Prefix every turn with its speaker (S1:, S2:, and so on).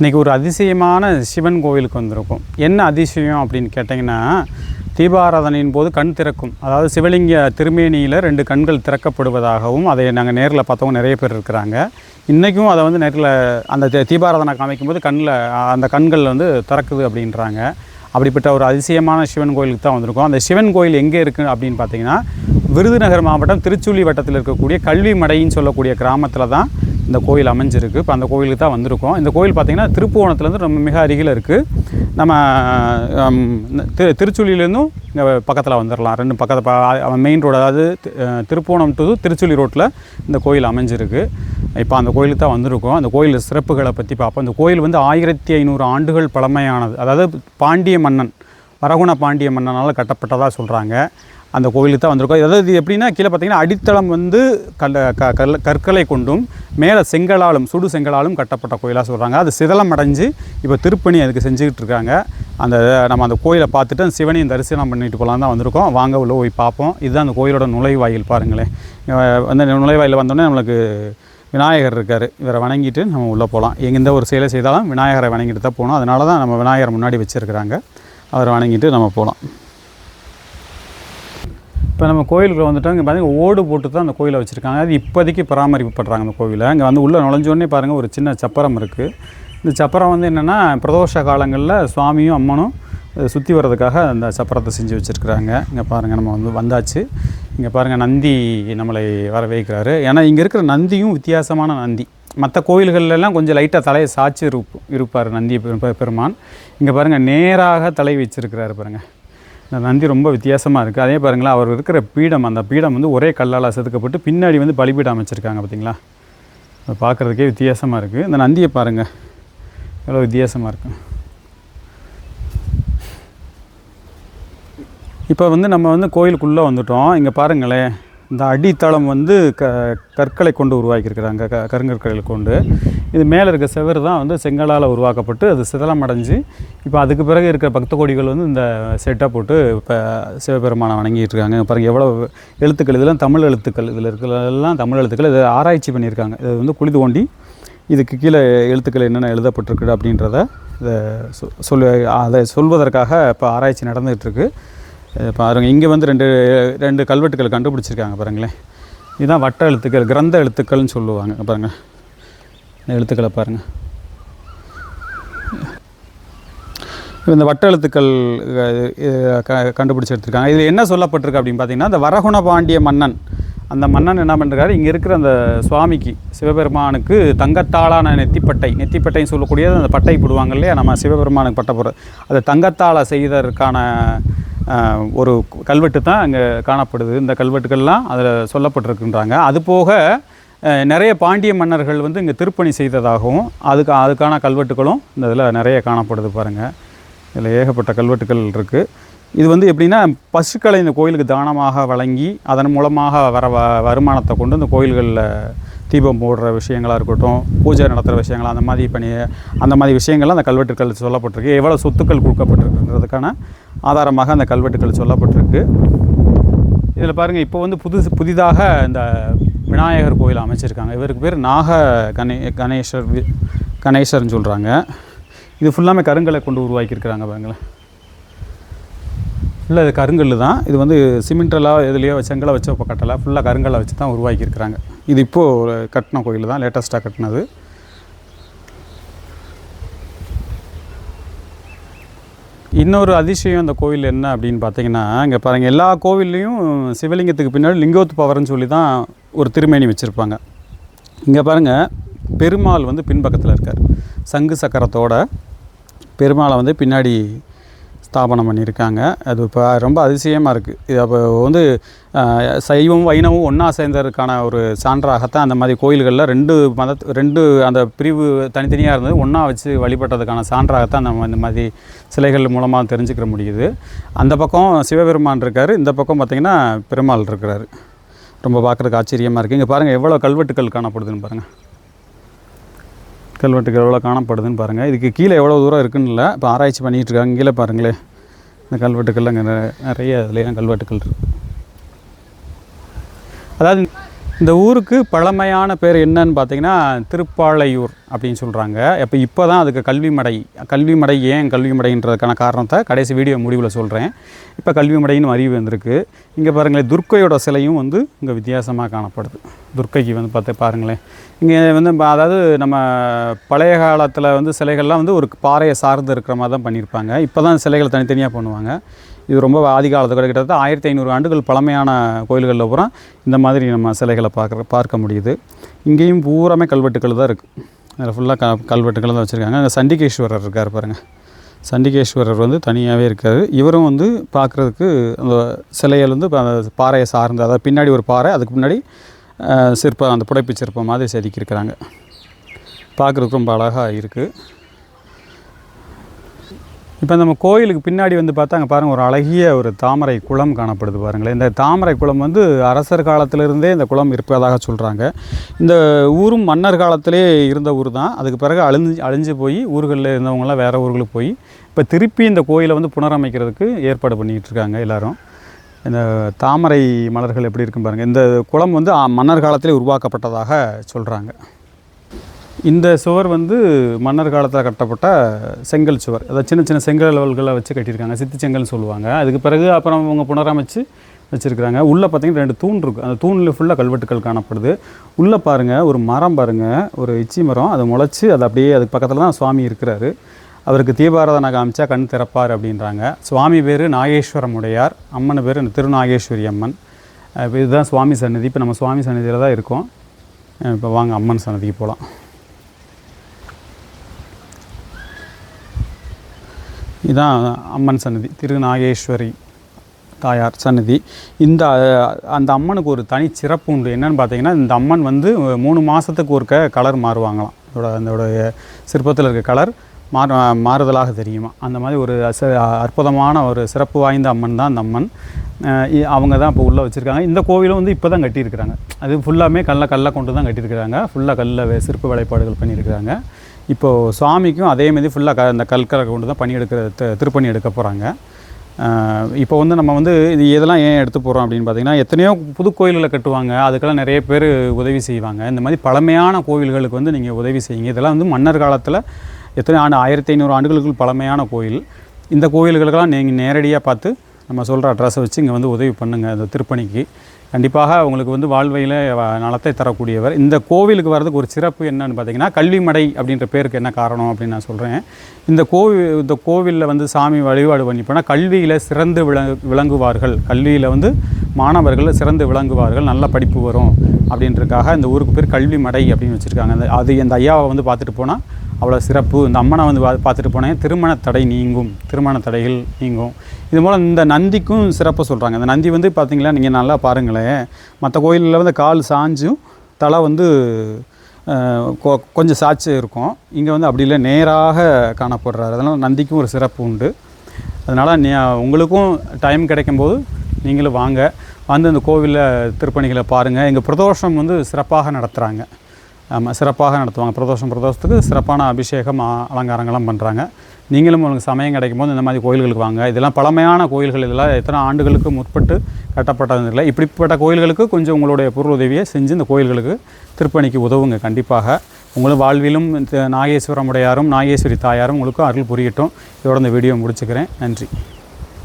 S1: இன்றைக்கி ஒரு அதிசயமான சிவன் கோவிலுக்கு வந்திருக்கும். என்ன அதிசயம் அப்படின்னு கேட்டிங்கன்னா தீபாராதனையின் போது கண் திறக்கும். அதாவது சிவலிங்க திருமேனியில் ரெண்டு கண்கள் திறக்கப்படுவதாகவும் அதை நாங்கள் நேரில் பார்த்தவங்க நிறைய பேர் இருக்கிறாங்க. இன்றைக்கும் அதை வந்து நேரில் அந்த தீ- தீபாராதனை காமிக்கும்போது கண்ணில் அந்த கண்கள் வந்து திறக்குது அப்படின்றாங்க. அப்படிப்பட்ட ஒரு அதிசயமான சிவன் கோயிலுக்கு தான் வந்திருக்கோம். அந்த சிவன் கோயில் எங்கே இருக்குது அப்படின்னு பார்த்தீங்கன்னா விருதுநகர் மாவட்டம் திருச்சூலி வட்டத்தில் இருக்கக்கூடிய கல்வி மடைன்னு சொல்லக்கூடிய கிராமத்தில் தான் இந்த கோயில் அமைஞ்சிருக்கு. இப்போ அந்த கோயிலுக்கு தான் வந்திருக்கோம். இந்த கோயில் பார்த்திங்கன்னா திருப்புவனத்துலேருந்து ரொம்ப மிக அருகில் இருக்குது நம்ம திரு திருச்சுழிலேருந்தும் இங்கே பக்கத்தில் வந்துடலாம் ரெண்டு பக்கத்தில் மெயின் ரோடு அதாவது திருப்புவனம் டு திருச்சுழி ரோட்டில் இந்த கோயில் அமைஞ்சிருக்கு. இப்போ அந்த கோயிலுக்கு தான் வந்திருக்கோம். அந்த கோயில் சிறப்புகளை பற்றி பார்ப்போம் இந்த கோயில் வந்து ஆயிரத்தி ஐநூறு ஆண்டுகள் பழமையானது. அதாவது பாண்டிய மன்னன். வரகுண பாண்டிய மன்னனால் கட்டப்பட்டதாக சொல்கிறாங்க அந்த கோயிலுக்கு தான் வந்திருக்கோம். அதாவது இது எப்படின்னா கீழே பார்த்தீங்கன்னா அடித்தளம் வந்து கல் க கல் கற்களை கொண்டும் மேலே செங்கலாலும் சுடு செங்கலாலும் கட்டப்பட்ட கோயிலாக சொல்கிறாங்க அது சிதலம் அடைஞ்சு இப்போ திருப்பணி அதுக்கு செஞ்சுக்கிட்டு இருக்காங்க. அந்த நம்ம அந்த கோயிலை பார்த்துட்டு அந்த சிவனையும் தரிசனம் பண்ணிட்டு போகலாம் தான் வந்திருக்கோம். வாங்க உள்ள போய் பார்ப்போம். இதுதான் அந்த கோயிலோட நுழைவாயில் பாருங்களேன். வந்து நுழைவாயில் வந்தோடனே நம்மளுக்கு விநாயகர் இருக்கார். இவரை வணங்கிட்டு நம்ம உள்ளே போகலாம் எந்த ஒரு செயலை செய்தாலும் விநாயகரை வணங்கிட்டு தான் போகணும். அதனால தான் நம்ம விநாயகர் முன்னாடி வச்சுருக்கிறாங்க. அவரை வணங்கிட்டு நம்ம போகலாம். இப்போ நம்ம கோயிலுக்குள்ள வந்துட்டோம். இங்கே பார்த்தீங்கன்னா ஓடு போட்டு தான் அந்த கோயிலை வச்சுருக்காங்க. அது இப்போதைக்கு பராமரிப்பு பண்ணுறாங்க அந்த கோவிலை. இங்கே வந்து உள்ளே நுழைஞ்சோடனே பாருங்கள் ஒரு சின்ன சப்பரம் இருக்குது இந்த சப்பரம் வந்து என்னென்னா பிரதோஷ காலங்களில் சுவாமியும் அம்மனும் சுற்றி வர்றதுக்காக அந்த சப்பரத்தை செஞ்சு வச்சுருக்குறாங்க. இங்கே பாருங்கள் நம்ம வந்து வந்தாச்சு. இங்கே பாருங்கள் நந்தி நம்மளை வரவேற்கிறாரு. ஏன்னா இங்கே இருக்கிற நந்தியும் வித்தியாசமான நந்தி. மற்ற கோயில்கள்லாம் கொஞ்சம் லைட்டாக தலையை சாய்ச்சி இருப்பு இருப்பார் நந்தி பெருமான். இங்கே பாருங்கள் நேராக தலை வச்சிருக்கிறாரு பாருங்கள் இந்த நந்தி ரொம்ப வித்தியாசமாக இருக்குது அதே பாருங்களேன் அவர் இருக்கிற பீடம் அந்த பீடம் வந்து ஒரே கல்லால் செதுக்கப்பட்டு பின்னாடி வந்து பலிபீடம் அமைச்சிருக்காங்க பார்த்தீங்களா அதை பார்க்குறதுக்கே வித்தியாசமாக இருக்குது இந்த நந்தியை பாருங்கள் எவ்வளோ வித்தியாசமாக இருக்கும் இப்போ வந்து நம்ம வந்து கோயிலுக்குள்ளே வந்துட்டோம். இங்கே பாருங்களேன் இந்த அடித்தளம் வந்து க கற்களை கொண்டு உருவாக்கியிருக்கிறாங்க க கருங்கற்களை கொண்டு. இது மேலே இருக்க செவர் தான் வந்து செங்கலால் உருவாக்கப்பட்டு அது சிதலம் அடைஞ்சு இப்போ அதுக்கு பிறகு இருக்கிற பக்த கோடிகள் வந்து இந்த செட்டை போட்டு இப்போ சிவபெருமானை வணங்கிட்டு இருக்காங்க பாருங்கள் எவ்வளோ எழுத்துக்கள் இதெல்லாம் தமிழ் எழுத்துக்கள் இதில் இருக்கிறதெல்லாம் தமிழ் எழுத்துக்கள். இதை ஆராய்ச்சி பண்ணியிருக்காங்க. இது வந்து குழி தோண்டி இதுக்கு கீழே எழுத்துக்கள் என்னென்ன எழுதப்பட்டிருக்கு அப்படின்றத இதை சொ- சொல் அதை சொல்வதற்காக இப்போ ஆராய்ச்சி நடந்துகிட்ருக்கு பாருங்க இங்கே வந்து ரெண்டு ரெண்டு கல்வெட்டுகள் கண்டுபிடிச்சிருக்காங்க பாருங்களேன். இதுதான் வட்ட எழுத்துக்கள் கிரந்த எழுத்துக்கள்னு சொல்லுவாங்க. பாருங்கள் இந்த எழுத்துக்களை பாருங்கள் இந்த வட்ட எழுத்துக்கள் அஹ், இது எடுத்திருக்காங்க. இதில் என்ன சொல்லப்பட்டிருக்கு அப்படின்னு பார்த்தீங்கன்னா இந்த வரகுண பாண்டிய மன்னன் அந்த மன்னன் என்ன பண்ணுறாரு இங்கே இருக்கிற அந்த சுவாமிக்கு சிவபெருமானுக்கு தங்கத்தாளான நெத்திப்பட்டை நெத்திப்பட்டைன்னு சொல்லக்கூடியது அந்த பட்டை போடுவாங்க இல்லையா? நம்ம சிவபெருமானுக்கு பட்டை போடுறது அதை தங்கத்தாளை செய்ததற்கான ஒரு கல்வெட்டு தான் அங்கே காணப்படுது. இந்த கல்வெட்டுகள்லாம் அதில் சொல்லப்பட்டிருக்குன்றாங்க. அது போக நிறைய பாண்டிய மன்னர்கள் வந்து இங்கே திருப்பணி செய்ததாகவும் அதுக்கு அதுக்கான கல்வெட்டுகளும் இந்த இதில் நிறைய காணப்படுது பாருங்கள் இதில் ஏகப்பட்ட கல்வெட்டுகள் இருக்குது இது வந்து எப்படின்னா பசுக்களை இந்த கோயிலுக்கு தானமாக வழங்கி அதன் மூலமாக வர வ வருமானத்தை கொண்டு இந்த கோயில்களில் தீபம் போடுற விஷயங்களாக இருக்கட்டும் பூஜை நடத்துகிற விஷயங்கள் அந்த மாதிரி பண்ணி அந்த மாதிரி விஷயங்கள்லாம் அந்த கல்வெட்டுக்கள் சொல்லப்பட்டிருக்கு. எவ்வளோ சொத்துக்கள் கொடுக்கப்பட்டிருக்குன்றதுக்கான ஆதாரமாக அந்த கல்வெட்டுக்கள் சொல்லப்பட்டிருக்கு. இதில் பாருங்கள் இப்போ வந்து புதுசு புதிதாக இந்த விநாயகர் கோயில் அமைச்சிருக்காங்க. இவருக்கு பேர் நாக கணே கணேசர் கணேசர்னு சொல்கிறாங்க இது ஃபுல்லாமே கருங்கலை கொண்டு உருவாக்கியிருக்கிறாங்க பாருங்களேன். இல்லை இது கருங்கல் தான். இது வந்து சிமெண்ட்லாம் எதுலேயோ செங்கலை வச்சு இப்போ கட்டலை. ஃபுல்லாக கருங்கலை வச்சு தான் உருவாக்கியிருக்கிறாங்க. இது இப்போது கட்டின கோயில் தான் லேட்டஸ்ட்டாக கட்டினது. இன்னொரு அதிசயம் அந்த கோயில் என்ன அப்படின்னு பார்த்தீங்கன்னா இங்கே பாருங்கள் எல்லா கோவில்லையும் சிவலிங்கத்துக்கு பின்னாடி லிங்கோத்பவர்னு சொல்லி தான் ஒரு திருமேனி வச்சுருப்பாங்க. இங்கே பாருங்கள் பெருமாள் வந்து பின்பக்கத்தில் இருக்கார். சங்கு சக்கரத்தோட பெருமாளை வந்து பின்னாடி ஸ்தாபனம் பண்ணியிருக்காங்க. அது இப்போ ரொம்ப அதிசயமாக இருக்குது இது அப்போ வந்து சைவம் வைணவம் ஒன்றா சேர்ந்ததற்கான ஒரு சான்றாகத்தான் அந்த மாதிரி கோயில்களில் ரெண்டு மத ரெண்டு அந்த பிரிவு தனித்தனியாக இருந்தது. ஒன்றா வச்சு வழிபட்டதுக்கான சான்றாகத்தான் நம்ம இந்த மாதிரி சிலைகள் மூலமாக தெரிஞ்சுக்கிற முடியுது. அந்த பக்கம் சிவபெருமான் இருக்கார். இந்த பக்கம் பார்த்திங்கன்னா பெருமாள் இருக்கிறாரு. ரொம்ப பார்க்குறதுக்கு ஆச்சரியமாக இருக்குது இங்கே பாருங்கள் எவ்வளோ கல்வெட்டுக்கள் காணப்படுதுன்னு பாருங்கள் கல்வெட்டுகள் எவ்வளோ காணப்படுதுன்னு பாருங்கள் இதுக்கு கீழே எவ்வளோ தூரம் இருக்குன்னு இல்லை. இப்போ ஆராய்ச்சி பண்ணிகிட்டு இருக்காங்க. கீழே பாருங்களேன் இந்த கல்வெட்டுக்கள்லாம் இங்கே நிறைய இதுலேயும் கல்வெட்டுக்கள் இருக்குது அதாவது இந்த ஊருக்கு பழமையான பேர் என்னன்னு பார்த்தீங்கன்னா திருப்பாளையூர் அப்படின்னு சொல்கிறாங்க இப்போ இப்போ தான் அதுக்கு கல்விமடை கல்விமடை ஏன் கல்விமடைன்றதுக்கான காரணத்தை கடைசி வீடியோ முடிவில் சொல்கிறேன் இப்போ கல்விமடைன்னு அறிவு வந்திருக்கு. இங்கே பாருங்களேன் துர்க்கையோட சிலையும் வந்து இங்கே வித்தியாசமாக காணப்படுது. துர்க்கைக்கு வந்து பார்த்து பாருங்களேன். இங்கே வந்து அதாவது நம்ம பழைய காலத்தில் வந்து சிலைகள்லாம் வந்து ஒரு பாறையை சார்ந்து இருக்கிற மாதிரி தான் பண்ணியிருப்பாங்க. இப்போ தான் சிலைகள் தனித்தனியாக பண்ணுவாங்க. இது ரொம்ப ஆதி காலத்து கிட்டத்தட்ட ஆயிரத்தி ஐநூறு ஆண்டுகள் பழமையான கோயில்களில் பூரா இந்த மாதிரி நம்ம சிலைகளை பார்க்குற பார்க்க முடியுது. இங்கேயும் பூராமே கல்வெட்டுக்கள் தான் இருக்குது அதில் ஃபுல்லாக க கல்வெட்டுக்கள் தான் வச்சுருக்காங்க. அங்கே சண்டிகேஸ்வரர் இருக்கார் பாருங்கள் சண்டிகேஸ்வரர் வந்து தனியாகவே இருக்கார். இவரும் வந்து பார்க்குறதுக்கு அந்த சிலையில் வந்து அந்த பாறையை சார்ந்து அதாவது பின்னாடி ஒரு பாறை அதுக்கு முன்னாடி சிற்பம் அந்த புடைப்பு சிற்பம் மாதிரி செதுக்கியிருக்கிறாங்க. பார்க்குறதுக்கு ரொம்ப அழகாக இருக்குது இப்போ நம்ம கோயிலுக்கு பின்னாடி வந்து பார்த்தா அங்கே பாருங்கள் ஒரு அழகிய ஒரு தாமரை குளம் காணப்படுது பாருங்களேன். இந்த தாமரை குளம் வந்து அரசர் காலத்திலிருந்தே இந்த குளம் இருப்பதாக சொல்கிறாங்க இந்த ஊரும் மன்னர் காலத்திலே இருந்த ஊர் தான். அதுக்கு பிறகு அழிஞ்சு அழிஞ்சு போய் ஊர்களில் இருந்தவங்களாம் வேறு ஊர்களுக்கு போய் இப்போ திருப்பி இந்த கோயிலை வந்து புனரமைக்கிறதுக்கு ஏற்பாடு பண்ணிகிட்டு இருக்காங்க எல்லோரும். இந்த தாமரை மலர்கள் எப்படி இருக்கும் பாருங்கள் இந்த குளம் வந்து மன்னர் காலத்திலே உருவாக்கப்பட்டதாக சொல்கிறாங்க இந்த சுவர் வந்து மன்னர் காலத்தில் கட்டப்பட்ட செங்கல் சுவர். அதாவது சின்ன சின்ன செங்கல் அளவுகளை வச்சு கட்டியிருக்காங்க. சித்தி செங்கல்னு சொல்லுவாங்க. அதுக்கு பிறகு அப்புறம் அவங்க புனரமைச்சு வச்சுருக்குறாங்க. உள்ளே பார்த்தீங்கன்னா ரெண்டு தூண் இருக்குது அந்த தூணில் ஃபுல்லாக கல்வெட்டுக்கள் காணப்படுது. உள்ளே பாருங்கள் ஒரு மரம் பாருங்கள் ஒரு இச்சி மரம். அது முளைச்சி அது அப்படியே அதுக்கு பக்கத்தில் தான் சுவாமி இருக்கிறாரு. அவருக்கு தீபாராதனை காமிச்சா கண் திறப்பார் அப்படின்றாங்க. சுவாமி பேர் நாகேஸ்வரம் உடையார் அம்மன் பேர் திருநாகேஸ்வரி அம்மன். இதுதான் சுவாமி சன்னதி இப்போ நம்ம சுவாமி சன்னதியில் தான் இருக்கோம். இப்போ வாங்க அம்மன் சன்னதிக்கு போகலாம் இதுதான் அம்மன் சன்னதி திருநாகேஸ்வரி தாயார் சன்னதி இந்த அந்த அம்மனுக்கு ஒரு தனி சிறப்பு உண்டு. என்னன்னு பார்த்தீங்கன்னா இந்த அம்மன் வந்து மூணு மாதத்துக்கு ஒருக்க கலர் மாறுவாங்களாம். இதோட அதோடைய சிற்பத்தில் இருக்க கலர் மாறு மாறுதலாக தெரியுமா? அந்த மாதிரி ஒரு அச- அற்புதமான ஒரு சிறப்பு வாய்ந்த அம்மன் தான் அந்த அம்மன். அவங்க தான் இப்போ உள்ளே வச்சுருக்காங்க. இந்த கோவிலும் வந்து இப்போ தான் கட்டியிருக்கிறாங்க. அது ஃபுல்லாமே கல்லை கல்லை கொண்டு தான் கட்டியிருக்கிறாங்க. ஃபுல்லாக கல்லில் சிற்ப வேலைப்பாடுகள் பண்ணியிருக்கிறாங்க. இப்போது சுவாமிக்கும் அதே மாதிரி ஃபுல்லாக க அந்த கல்கரை கொண்டு தான் பணி எடுக்கிற த திருப்பணி எடுக்க போகிறாங்க இப்போ வந்து நம்ம வந்து இது இதெல்லாம் ஏன் எடுத்து போகிறோம் அப்படின்னு பார்த்தீங்கன்னா எத்தனையோ புது கோயில்களை கட்டுவாங்க. அதுக்கெல்லாம் நிறைய பேர் உதவி செய்வாங்க. இந்த மாதிரி பழமையான கோவில்களுக்கு வந்து நீங்கள் உதவி செய்யுங்க. இதெல்லாம் வந்து மன்னர் காலத்தில் எத்தனை ஆண்டு ஆயிரத்தி ஐநூறு ஆண்டுகளுக்கு பழமையான கோயில். இந்த கோயில்களுக்கெல்லாம் நீங்கள் நேரடியாக பார்த்து நம்ம சொல்கிற அட்ரஸை வச்சு இங்கே வந்து உதவி பண்ணுங்கள் இந்த திருப்பணிக்கு. கண்டிப்பாக உங்களுக்கு வந்து வாழ்வையில் நலத்தை தரக்கூடியவர். இந்த கோவிலுக்கு வர்றதுக்கு ஒரு சிறப்பு என்னன்னு பார்த்தீங்கன்னா கல்விமடை அப்படின்ற பேருக்கு என்ன காரணம் அப்படின்னு நான் சொல்கிறேன் இந்த கோவில் இந்த கோவிலில் வந்து சாமி வழிபாடு பண்ணி போனால் கல்வியில் சிறந்து விளங்கு விளங்குவார்கள். கல்வியில் வந்து மாணவர்கள் சிறந்து விளங்குவார்கள் நல்ல படிப்பு வரும் அப்படின்றதுக்காக இந்த ஊருக்கு பேர் கல்வி மடை அப்படின்னு வச்சுருக்காங்க. அந்த அது இந்த ஐயாவை வந்து பார்த்துட்டு போனால் அவ்வளோ சிறப்பு. இந்த அம்மனை வந்து பா- பார்த்துட்டு போனேன் திருமண தடை நீங்கும் திருமண தடைகள் நீங்கும். இது மூலம் இந்த நந்திக்கும் சிறப்பாக சொல்கிறாங்க இந்த நந்தி வந்து பார்த்திங்களா நீங்கள் நல்லா பாருங்களேன். மற்ற கோயிலில் வந்து கால் சாஞ்சும் தலை வந்து கொ- கொஞ்சம் சாட்சி இருக்கும். இங்கே வந்து அப்படி இல்லை நேராக காணப்படுறாரு. அதனால் நந்திக்கும் ஒரு சிறப்பு உண்டு. அதனால் நீ உங்களுக்கும் டைம் கிடைக்கும்போது நீங்களும் வாங்க. வந்து இந்த கோவிலில் திருப்பணிகளை பாருங்கள் எங்கள் பிரதோஷம் வந்து சிறப்பாக நடத்துகிறாங்க ஆமாம் சிறப்பாக நடத்துவாங்க. பிரதோஷம் பிரதோஷத்துக்கு சிறப்பான அபிஷேகம் அலங்காரங்கள்லாம் பண்ணுறாங்க நீங்களும் உங்களுக்கு சமயம் கிடைக்கும் போது இந்த மாதிரி கோயில்களுக்கு வாங்க. இதெல்லாம் பழமையான கோயில்கள். இதெல்லாம் எத்தனை ஆண்டுகளுக்கு முற்பட்டு கட்டப்பட்டது இல்லை இப்படிப்பட்ட கோயில்களுக்கு கொஞ்சம் உங்களுடைய பொருள் உதவியை செஞ்சு இந்த கோயில்களுக்கு திருப்பணிக்கு உதவுங்க. கண்டிப்பாக. உங்களும் வாழ்விலும் நாகேஸ்வரமுடையாரும் நாகேஸ்வரி தாயாரும் உங்களுக்கும் அருள் புரியட்டும். இதோட இந்த வீடியோ முடிச்சுக்கிறேன். நன்றி.